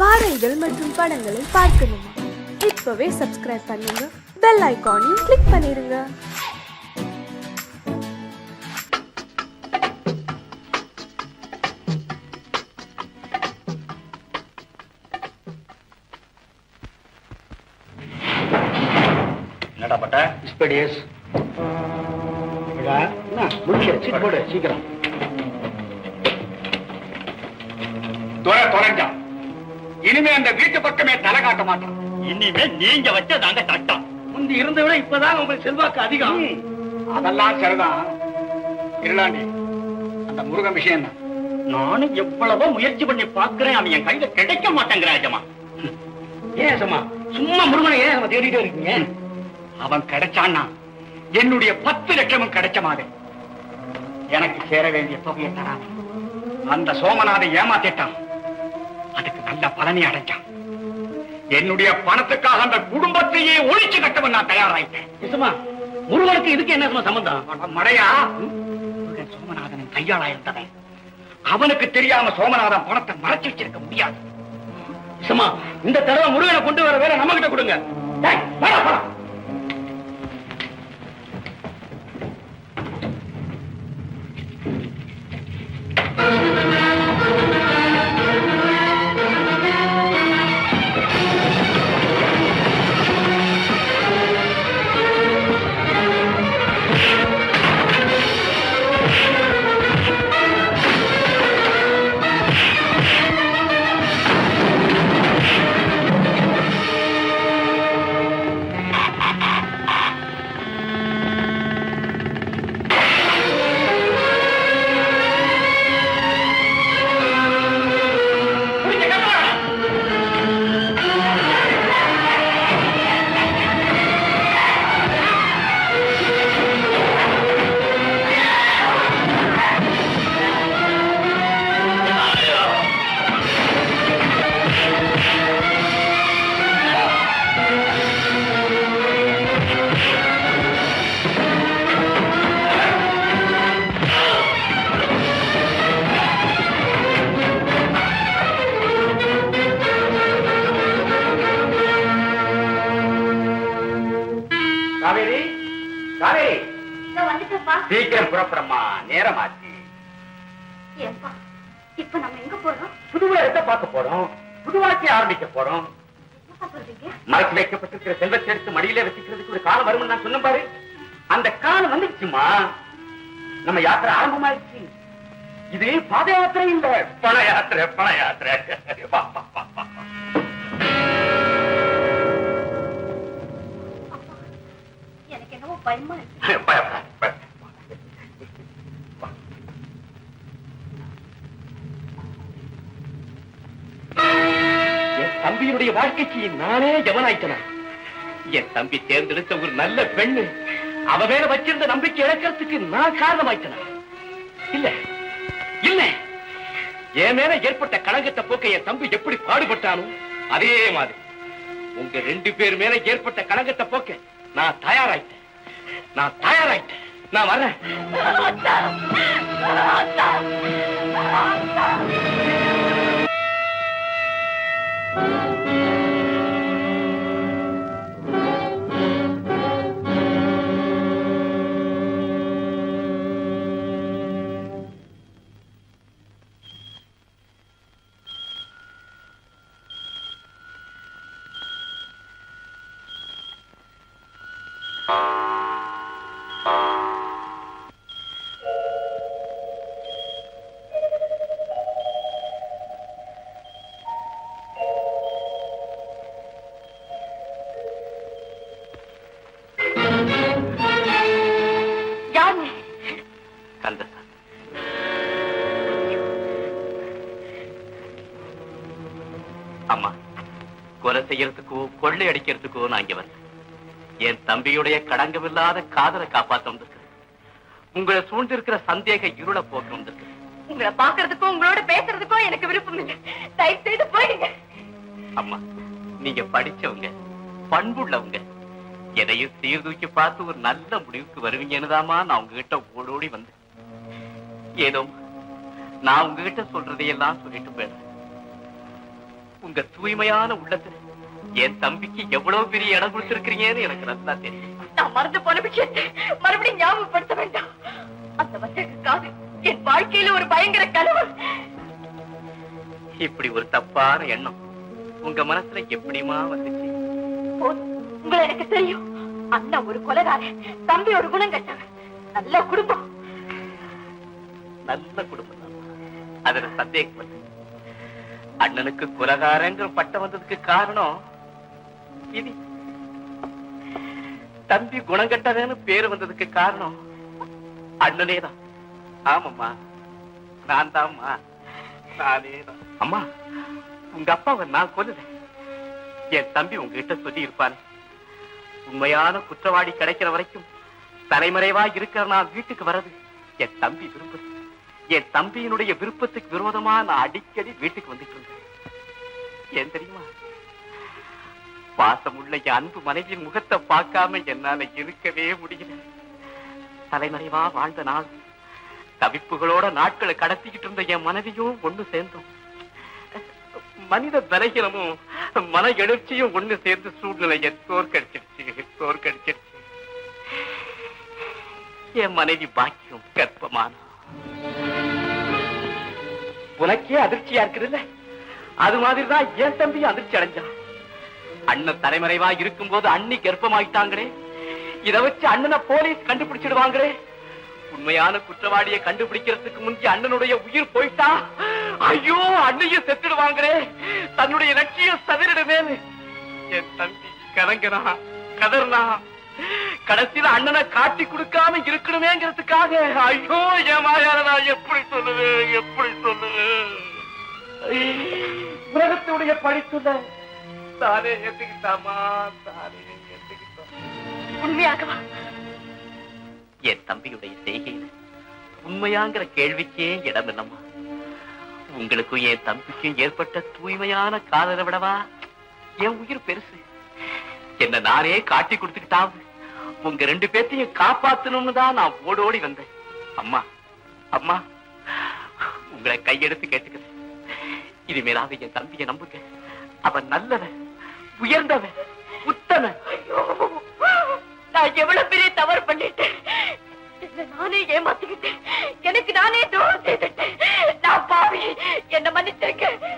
பாடல்கள் மற்றும் படங்களை பார்க்கணுமா? இப்பவே சப்ஸ்கிரைப் பண்ணுங்க. பெல் ஐகானையும் கிளிக் பண்ணிருங்க. என்னடா பட்ட? எக்ஸ்பீரியன்ஸ் முடியல சீட் போடு சீக்கிரம். துறை தொலைஞ்சான் இனிமே அந்த வீட்டு பக்கமே தலை காட்ட மாட்டான் இனிமே நீங்க வச்சதாங்க சட்டம். முந்தி இருந்த விட இப்பதான் உங்களுக்கு செல்வாக்கு அதிகம். அதெல்லாம் சரிதான். இருளாண்டி அந்த முருகன் விஷயம் தான் நானும் எவ்வளவோ முயற்சி பண்ணி பாக்குறேன் அவன் என் கையில கிடைக்க மாட்டேங்கிறாஜமா ஏன் சமா சும்மா முருகனை ஏன் நம்ம தேடிட்டே இருக்கீங்க? அவன் கிடைச்சான்னா என்னுடைய பத்து லட்சமும் கிடைச்ச மாதிரி. எனக்கு சேர வேண்டிய தொகையை தராது. அந்த சோமநாதை ஏமாத்திட்டான். நல்ல பலனை அடைஞ்சான் என்னுடைய பணத்துக்காக அந்த குடும்பத்தையே ஒழிச்சு கட்டவன் நான் தயாராயிட்டேன். முருகனுக்கு இதுக்கு என்ன சும்மா சம்பந்தம்? மடையா? முருகன் சோமநாதனின் கையாளா இருந்தவன். அவனுக்கு தெரியாம சோமநாதன் பணத்தை மறைச்சு வச்சிருக்க முடியாது. இந்த தடவை முருகனை கொண்டு வர வேற நம்ம கிட்ட கொடுங்க காவேரி காவேரி. சீக்கிரம் புறப்படமா நேரமாச்சு. இப்ப நம்ம எங்க போறோம்? புது இடத்தை பார்க்க போறோம்? புது ஆரம்பிக்க போறோம். மறைச்சு வைக்கப்பட்டிருக்கிற செல்வத்தை எடுத்து மடியில வச்சுக்கிறதுக்கு ஒரு காலம் வரும்னு நான் சொன்னேன் பாரு. அந்த காலம் வந்துருச்சுமா? நம்ம யாத்திரை ஆரம்பமாயிடுச்சு. இது பாத யாத்திரை இல்ல. பண யாத்திரை பண யாத்திரை. எனக்கு என்னவோ பயமா இருக்கு. பயப்படாத, தம்பியினுடைய வாழ்க்கைக்கு நானே ஜவனாயிட்டனா என் தம்பி தேர்ந்தெடுத்த ஒரு நல்ல பெண்ணு அவ மேல வச்சிருந்த நம்பிக்கை இழக்கிறதுக்கு நான் காரணமாயிட்டனா? இல்ல இல்ல. என் மேல ஏற்பட்ட களங்கத்தை போக்க என் தம்பி எப்படி பாடுபட்டானோ அதே மாதிரி. உங்க ரெண்டு பேர் மேல ஏற்பட்ட களங்கத்தை போக்க நான் தயாராயிட்டேன். நான் தயாராயிட்டேன். நான் வர்றேன். யாரு செய்யறதுக்கோ கொள்ளை அடிக்கிறதுக்கோ நான் இங்க வரல என் தம்பியுடைய கடங்கமில்லாத காதலை காப்பாத்த வந்திருக்கிறேன் உங்களை சூழ்ந்திருக்கிற சந்தேக இருளை போக்க வந்திருக்கிறேன் உங்களை பாக்குறதுக்கும் உங்களோட பேசுறதுக்கும் எனக்கு விருப்பம் இல்லை. தயவு செய்து போயிடுங்க. அம்மா நீங்க படிச்சவங்க பண்புள்ளவங்க எதையும் சீர்தூக்கி பார்த்து ஒரு நல்ல முடிவுக்கு வருவீங்கன்னுதாம்மா நான் உங்ககிட்ட ஓடோடி வந்தேன். ஏதோ நான் உங்ககிட்ட சொல்றதையெல்லாம் சொல்லிட்டு போயிடுறேன். உங்க தூய்மையான உள்ளத்துல என் தம்பிக்கு எவ்வளவு பெரிய இடம் கொடுத்திருக்கிறீங்கன்னு எனக்கு நல்லா தெரியும். நான் மறந்து போன விஷயத்தை மறுபடியும் ஞாபகப்படுத்த வேண்டாம். அந்த வந்தக காது என் வாழ்க்கையில ஒரு பயங்கர கனவு. இப்படி ஒரு தப்பான எண்ணம் உங்க மனசுல எப்படிமா வந்துச்சு? உங்களை எனக்கு தெரியும். அண்ணன் ஒரு கொலைகாரன் தம்பி ஒரு குணம் கட்டவன் நல்ல குடும்பம். நல்ல குடும்பம் அதுல சந்தேகம் இல்லை. அண்ணனுக்கு குலகாரங்கிற பட்டம் வந்ததுக்கு காரணம் இது தம்பி குணங்கட்டவன்னு பேரு வந்ததுக்கு காரணம் அண்ணனே தான் ஆமாம்மா. நான் தான்மா நானே தான் அம்மா உங்க அப்பாவை நான் கொல்லுறேன் என் தம்பி உங்ககிட்ட சொல்லி இருப்பாரு உண்மையான குற்றவாளி கிடைக்கிற வரைக்கும் தலைமறைவா இருக்கிற நான் வீட்டுக்கு வர்றது என் தம்பி விரும்புது. என் தம்பியினுடைய விருப்பத்துக்கு விரோதமா நான் அடிக்கடி வீட்டுக்கு வந்துட்டு இருந்தேன். ஏன் தெரியுமா? பாசமுள்ள அன்பு மனைவியின் முகத்தை பார்க்காம என்னால இருக்கவே முடியல. தலைமறைவா வாழ்ந்த நாள். தவிப்புகளோட நாட்களை கடத்திக்கிட்டு இருந்த என் மனைவியும் ஒண்ணு சேர்ந்தோம். மனித பலகீனமும் மன எழுச்சியும் ஒண்ணு சேர்ந்து சூழ்நிலையை தோற்கடிச்சிருச்சு தோற்கடிச்சிருச்சு என் மனைவி பாக்கியம் கற்பமான உனக்கே அதிர்ச்சியா இருக்குதுல்ல? அது மாதிரிதான் என் தம்பி அதிர்ச்சி அடைஞ்சான். அண்ணன் தலைமறைவா இருக்கும் போது அண்ணி கர்ப்பமாயிட்டாங்களே? இத வச்சு அண்ணனை போலீஸ் கண்டுபிடிச்சிடுவாங்களே? உண்மையான குற்றவாளியை கண்டுபிடிக்கிறதுக்கு முந்தைய அண்ணனுடைய உயிர் போயிட்டா? ஐயோ அண்ணையும் செத்துடுவாங்களே. தன்னுடைய லட்சியம் சதிரிடுமே என் தம்பி கலங்கனா கதர்னா. கடைசியில அண்ணனை காட்டி கொடுக்காம இருக்கணுமேங்கிறதுக்காக. ஐயோ என் எப்படி சொல்லுவேன் எப்படி சொல்லுவேன்? உலகத்துடைய படித்துள்ள தானே ஏத்துக்கிட்டாமா? தானே ஏத்துக்கிட்டா உண்மையாகவா? என் தம்பியுடைய செய்கையில உண்மையாங்கிற கேள்விக்கே இடம் இல்லம்மா. உங்களுக்கும் என் தம்பிக்கும் ஏற்பட்ட தூய்மையான காதலை விடவா? என் உயிர் பெருசு. என்ன நானே காட்டி கொடுத்துக்கிட்டாவது உங்க ரெண்டு பேர்த்தையும் காப்பாத்தணும்னு தான் நான் ஓடோடி வந்தேன். அம்மா அம்மா உங்களை கையெடுத்து கேட்டுக்கிறேன். இனிமேலாவது என் தம்பியை நம்புங்க. அவன் நல்லவன். உயர்ந்தவன் உத்தமன். நான் எவ்வளவு பெரிய தவறு பண்ணிட்டேன். நானே ஏமாத்திக்கிட்டேன். எனக்கு நானே துரோகம் செய்துட்டேன். நான் பாவி. என்ன மன்னிச்சிருக்க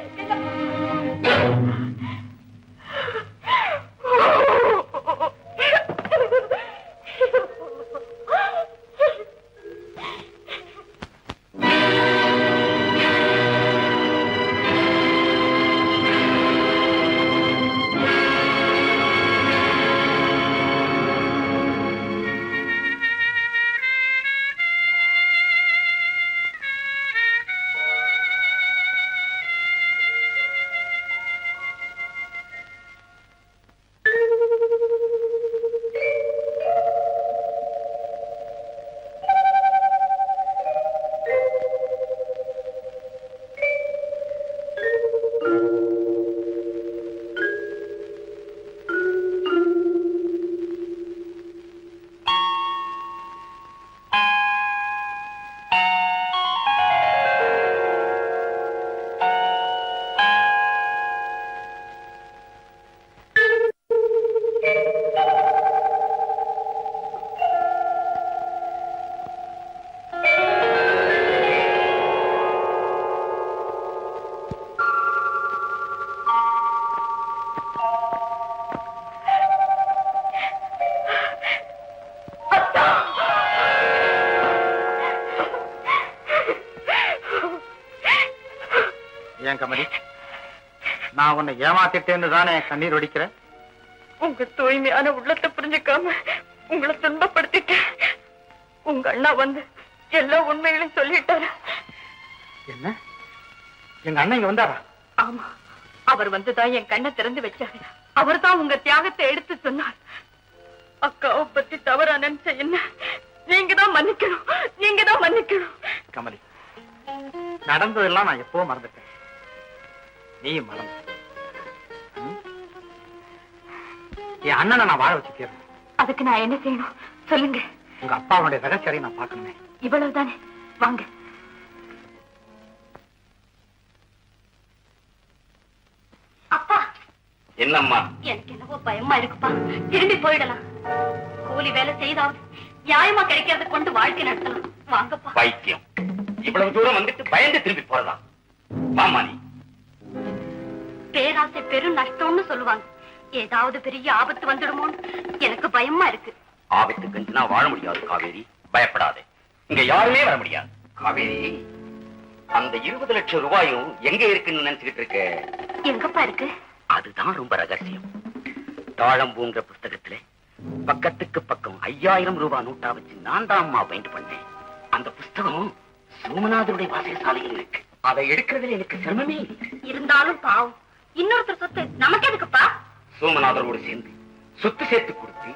நான் உன்னை ஏமாத்திட்டேன்னு தானே கண்ணீர் வடிக்கிறேன் உங்க தூய்மையான உள்ளத்தை புரிஞ்சுக்காம உங்களை துன்பப்படுத்திட்டேன். உங்க அண்ணா வந்து எல்லா உண்மைகளையும் சொல்லிட்டாரு. என்ன? எங்க அண்ணன் இங்க வந்தாரா? ஆமா. அவர் வந்துதான் என் கண்ணை திறந்து வச்சாரு. அவர்தான் உங்க தியாகத்தை எடுத்து சொன்னார். அக்காவை பத்தி தவறா நினைச்ச என்ன? நீங்க தான் மன்னிக்கணும். நீங்க தான் மன்னிக்கணும். கமலி நடந்ததெல்லாம் நான் எப்போ மறந்துட்டேன். நீயும் மறந்து. என் அண்ணனை நான் வாழ வச்சு தீரணும் அதுக்கு நான் என்ன செய்யணும்? சொல்லுங்க. உங்க அப்பாவுடைய ரகசியரை நான் பார்க்கணுமே. இவ்வளவுதானே? வாங்க. என்னம்மா? எனக்கு என்னவோ பயமா இருக்குப்பா. திரும்பி போயிடலாம். கூலி வேலை செய்தாவது நியாயமா கிடைக்கிறத கொண்டு வாழ்க்கை நடத்தலாம். வாங்கப்பா. பைத்தியம் இவ்வளவு தூரம் வந்துட்டு பயந்து திரும்பி போறதா? வாமா நீ பேராசை பெரும் நஷ்டம்னு சொல்லுவாங்க. ஏதாவது பெரிய ஆபத்து வந்துடுமோன்னு எனக்கு பயமா இருக்கு. ஆபத்து கஞ்சினா வாழ முடியாது காவேரி. பயப்படாதே. இங்க யாருமே வர முடியாது. காவேரி அந்த இருபது லட்சம் ரூபாயும் எங்க இருக்குன்னு நினைச்சுக்கிட்டு இருக்க? எங்கப்பா இருக்கு? அதுதான் ரொம்ப ரகசியம். தாழம்பூன்ற புஸ்தகத்துல பக்கத்துக்கு பக்கம் ஐயாயிரம் ரூபாய் நோட்டா வச்சு நான் தான் அம்மா பைண்ட் பண்ணேன். அந்த புஸ்தகம் சோமநாதருடைய வாசகசாலையில் இருக்கு. அதை எடுக்கிறதுல எனக்கு சிரமமே இருந்தாலும் பாவம். இன்னொருத்தர் சொத்து நமக்கு எதுக்குப்பா? சோமநாதரோடு சேர்ந்து சொத்து சேர்த்து கொடுத்து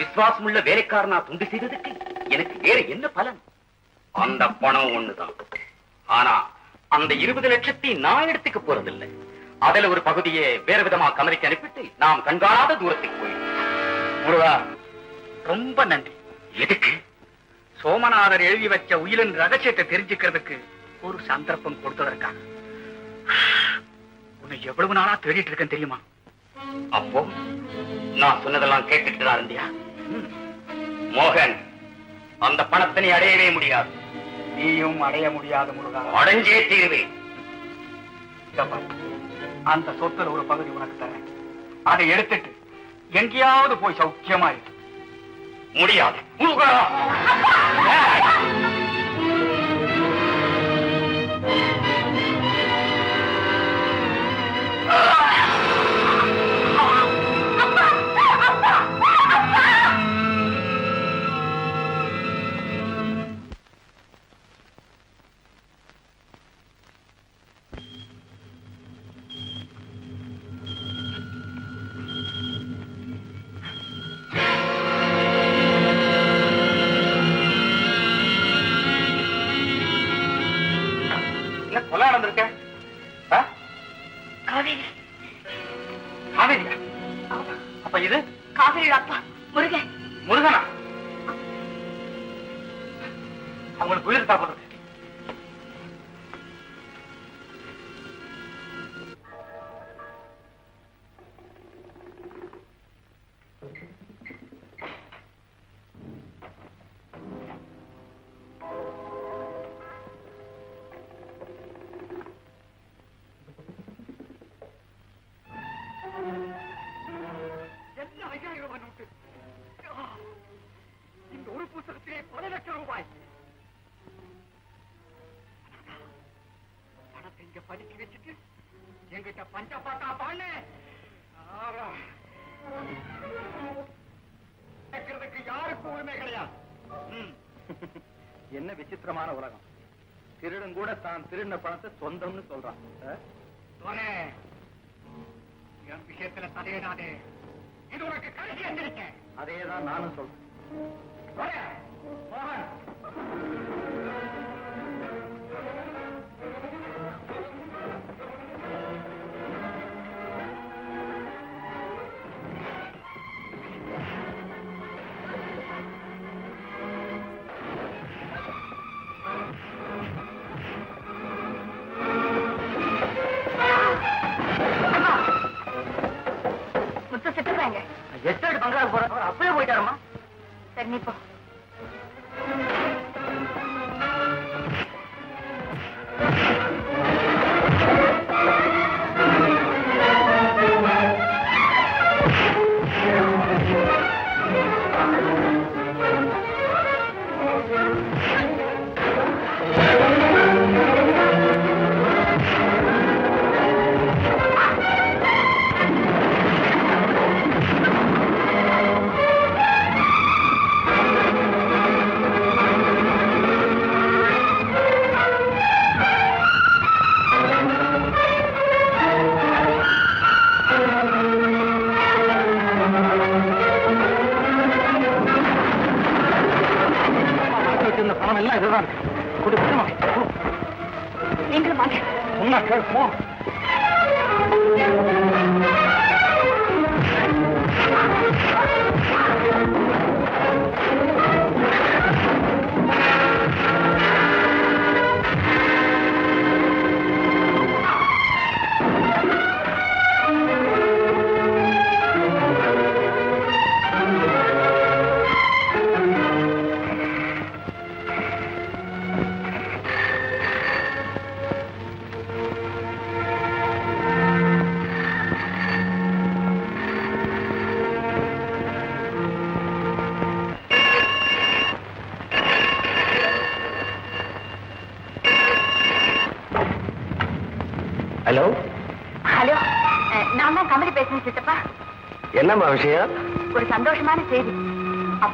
விசுவாசமுள்ள வேலைக்காரனா துண்டு செய்ததுக்கு எனக்கு வேற என்ன பலன்? அந்த பணம் ஒண்ணுதான். ஆனா அந்த இருபது லட்சத்தை நான் எடுத்துக்க போறதில்லை. அதுல ஒரு பகுதியை வேற விதமா கமரிக்கு அனுப்பிட்டு நாம் கண்காணாத தூரத்துக்கு போயிடும். முருகா ரொம்ப நன்றி. எதுக்கு? சோமநாதர் எழுதி வச்ச உயிரின் ரகசியத்தை தெரிஞ்சுக்கிறதுக்கு ஒரு சந்தர்ப்பம் கொடுத்ததற்காக. உன்னை எவ்வளவு நாளா தேடிட்டு இருக்கேன் தெரியுமா? அப்போ நான் சொன்னதெல்லாம் கேட்டுட்டு தான் இருந்தியா? மோகன் அந்த பணத்தை நீ அடையவே முடியாது. நீயும் அடைய முடியாத முருகா. அடைஞ்சே தீருவேன். அந்த சொத்துல ஒரு பகுதி உனக்கு தரேன். அதை எடுத்துட்டு எங்கேயாவது போய் சௌக்கியமா இரு. முடியாது. என்ன விசித்திரமான உலகம். திருடன் கூட தான் திருடின பணத்தை சொந்தம்னு சொல்றான். என் விஷயத்துல தலையிடாதே இது உனக்கு கடைசி எந்திரிக்க அதேதான் நானும் சொல்றேன். மோகன்.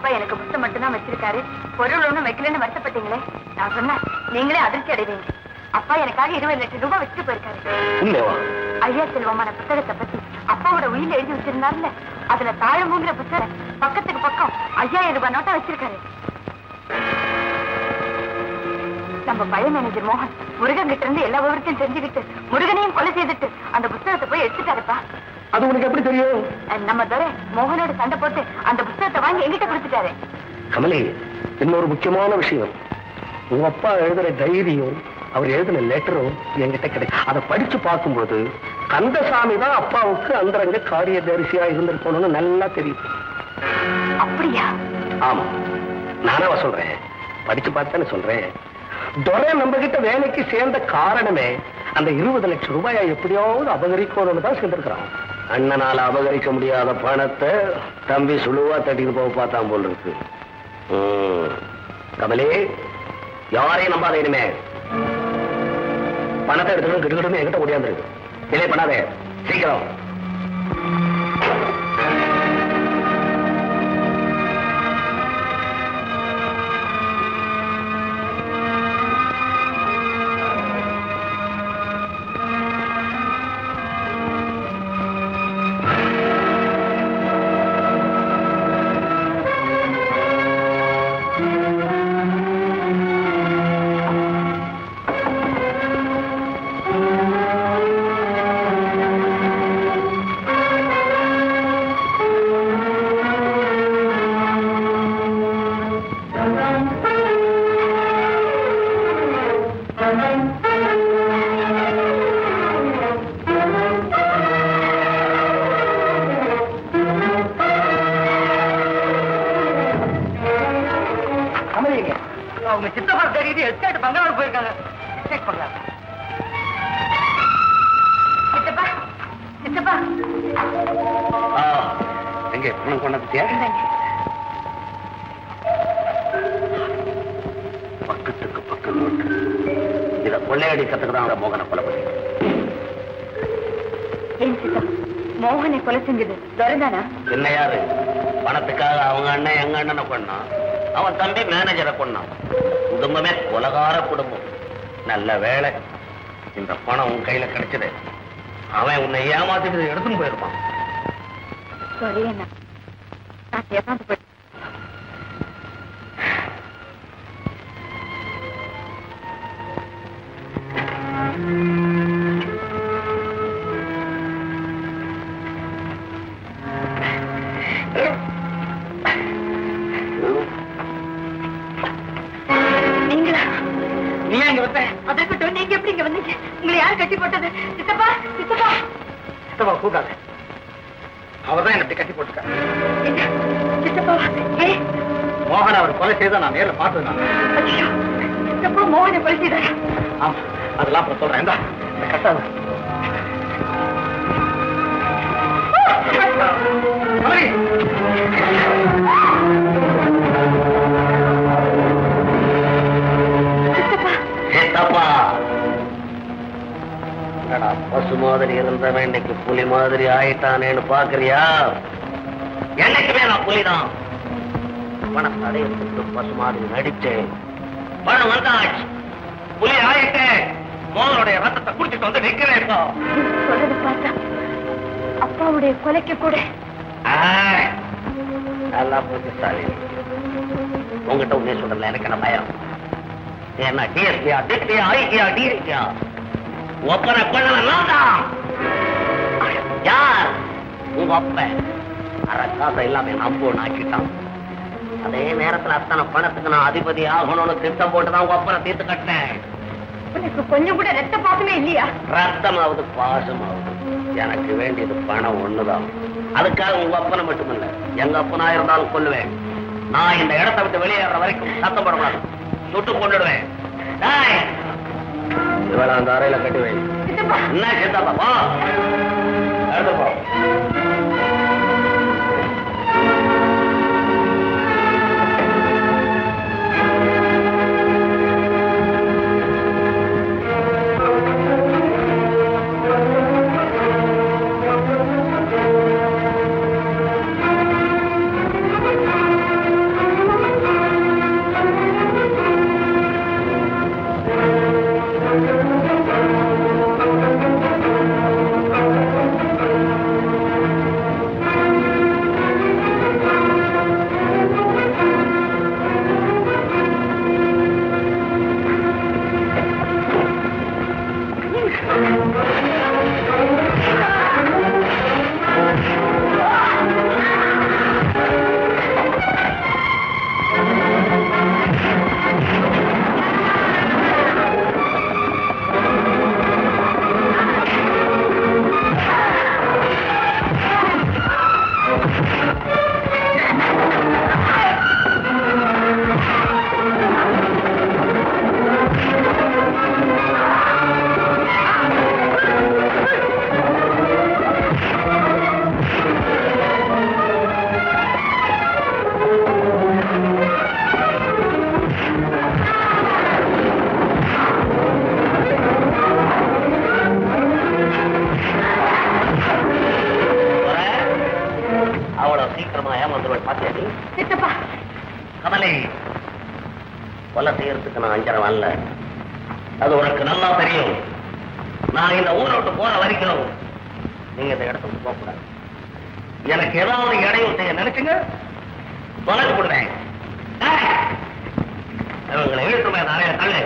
அப்பா எனக்கு புத்தம் மட்டும்தான் வச்சிருக்காரு. பொருள் ஒண்ணும் வைக்கலன்னு வருத்தப்பட்டீங்களே? நான் சொன்னேன் நீங்களே அதிர்ச்சி அடைவீங்க. அப்பா எனக்காக இருபது லட்சம் ரூபாய் வச்சுட்டு போயிருக்காரு. ஐயா செல்வமான புத்தகத்தை பத்தி அப்பாவோட உயிர் எழுதி வச்சிருந்தாருல அதுல தாழம்புங்கிற புத்தகம் பக்கத்துக்கு பக்கம் ஐயாயிரம் ரூபாய் நோட்டா வச்சிருக்காரு. நம்ம பழைய மேனேஜர் மோகன் முருகன் கிட்ட இருந்து எல்லா விவரத்தையும் தெரிஞ்சுக்கிட்டு முருகனையும் கொலை செய்துட்டு அந்த புத்தகத்தை போய் எடுத்துட்டாருப்பா. அது உனக்கு எப்படி தெரியும்? நம்ம துரை மோகனோட சண்டை போட்டு அந்த புத்தகத்தை வாங்கி எங்கிட்ட கொடுத்துட்டாரு. கமலி இன்னொரு முக்கியமான விஷயம். உங்க அப்பா எழுதுற டைரியும் அவர் எழுதின லெட்டரும் என்கிட்ட கிடைக்கும். அதை படிச்சு பார்க்கும்போது கந்தசாமி தான் அப்பாவுக்கு அந்தரங்க காரியதரிசியா இருந்திருக்கணும்னு நல்லா தெரியும். அப்படியா? ஆமா. நானவ சொல்றேன். படிச்சு பார்த்தானே சொல்றேன். துரை நம்ம கிட்ட வேலைக்கு சேர்ந்த காரணமே அந்த இருபது லட்சம் ரூபாயை எப்படியாவது அபகரிக்கணும்னு தான் சேர்ந்திருக்கிறான். அண்ணனால அபகரிக்க முடியாத பணத்தை தம்பி சுழுவா தட்டிட்டு போக பார்த்தான் போல் இருக்கு. கமலே யாரையும் நம்பாத இனிமே. பணத்தை எடுத்துக்கணும் கிட்டுக்கிட்டு என்கிட்ட முடியாது இல்லை பண்ணாதே. சீக்கிரம். இத கொள்ளையடிக்கிறதுக்கு தான் மோகனை கொலை பண்ணி ஏன் சித்தப்பா மோகனை கொலை செஞ்சது துரைதானா என்ன யாரு? பணத்துக்காக அவங்க அண்ணன் எங்க அண்ணனை கொண்டான் அவன் தம்பி மேனேஜரை கொண்டான் குடும்பமே உலகார குடும்பம். நல்ல வேலை இந்த பணம் உன் கையில கிடைச்சது. அவன் உன்னை ஏமாத்திட்டு எடுத்துன்னு போயிருப்பான். சாரி நான் ஏமாந்து போயிட்டேன். கட்டி போட்டது சித்தப்பா சித்தப்பா. சித்தப்பா கூட்டாத அவர் தான் என்ன கட்டி போட்டுருக்காரு என்ன? சித்தப்பா மோகன் அவர் கொலை செய்த நான் நேர்ல பார்த்தது நான் சித்தப்பா மோகனை கொலை செய்தாரா? ஆமா அதெல்லாம் அப்புறம் சொல்றேன். இந்தா, கட்டாத. சித்தப்பா. என்னடா பசு மாதிரி இருந்தவன் இன்னைக்கு புலி மாதிரி ஆயிட்டானேன்னு பாக்குறியா? என்னைக்குமே நான் புலிதான்? பணம் தடையத்துக்கு பசு மாதிரி நடிச்சேன் பணம் வந்தாச்சு. புலி ஆயிட்டேன் மோகனுடைய ரத்தத்தை குடிச்சிட்டு வந்து நிக்கிறேன். சொல்றது பார்த்தா அப்பாவுடைய கொலைக்கு கூட. நல்லா புத்திசாலி உங்ககிட்ட உண்மையை சொல்றதுல எனக்கு என்ன பயம்? என்ன டிஎஸ்பியா டிஸ்பியா ஐடியா டிஎஸ்பியா ஒப்பனை தான் யார்? உங்க அப்ப. அரை காசை எல்லாமே நம்பு ஆக்கிட்டான் அதே நேரத்துல அத்தனை பணத்துக்கு நான் அதிபதி ஆகணும்னு திட்டம் போட்டு தான் உங்க அப்பனை தீர்த்து கட்டினேன். உனக்கு கொஞ்சம் கூட ரத்த பாசமே இல்லையா? ரத்தமாவது பாசமாவது. எனக்கு வேண்டியது பணம் ஒண்ணுதான். அதுக்காக உங்க அப்பனை மட்டுமில்ல எங்க அப்பனா இருந்தாலும் கொல்லுவேன். நான் இந்த இடத்தை விட்டு வெளியேற வரைக்கும் சத்தம் போடக்கூடாது. சுட்டு கொண்டுடுவேன் இவளை அந்த அறையில கட்டி வை. என்ன சித்தப்பா? போ. சித்தப்பா. கமலே கொலை செய்யறதுக்கு நான் அஞ்சரை வரல. அது உனக்கு நல்லா தெரியும். நான் இந்த ஊரை விட்டு போற வரைக்கும் நீங்க இந்த இடத்துக்கு போக கூடாது எனக்கு ஏதாவது இடையூறு செய்ய நினைச்சுங்க தொலைச்சு விடுவேன் ஏய், இவங்களை இழுத்துமே நிறைய தள்ளு.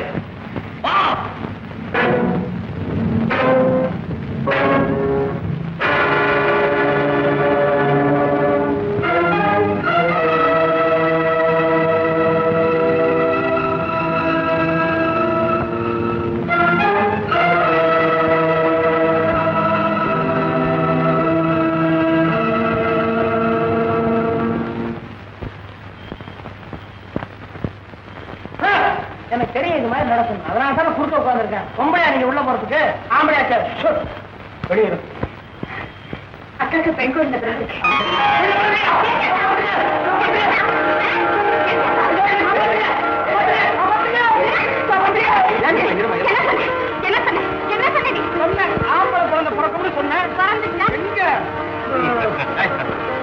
எனக்கு தெரியும் இது மாதிரி நடக்கும். அதனால தான் குறுக்க உட்காந்துருக்கேன் பொம்பளையா நீங்க உள்ள போறதுக்கு ஆம்பளையா வெளியே அக்காக்கு பெண் குழந்தை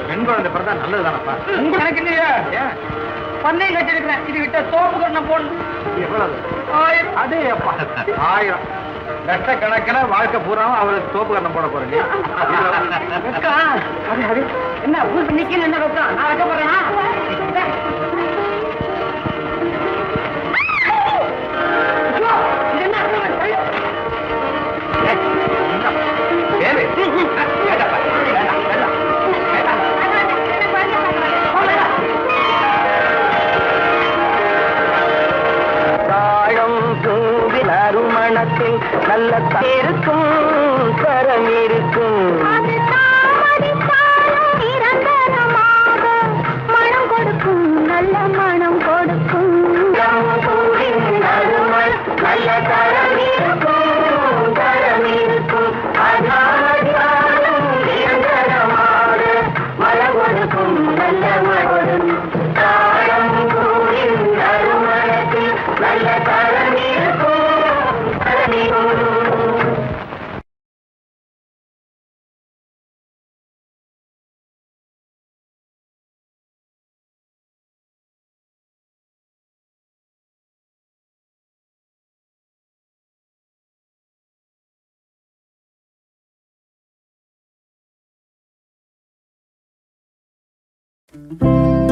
பெண் குழந்தை பிறந்தா நல்லதுதானப்பா? எனக்கு இல்லையா? பண்ணை கட்டிருக்கிறேன் இது விட்ட சோப்பு கண்ணம் போடணும் எவ்வளவு? அதே அப்பா. ஆயிரம். லட்சக்கணக்கில் வாழ்க்கை பூராவும் அவருக்கு சோப்பு கண்ணம் போட போறீங்க என்ன நிக்கணும் என்ன வெக்கம் நான் வைக்க போறேனா? Música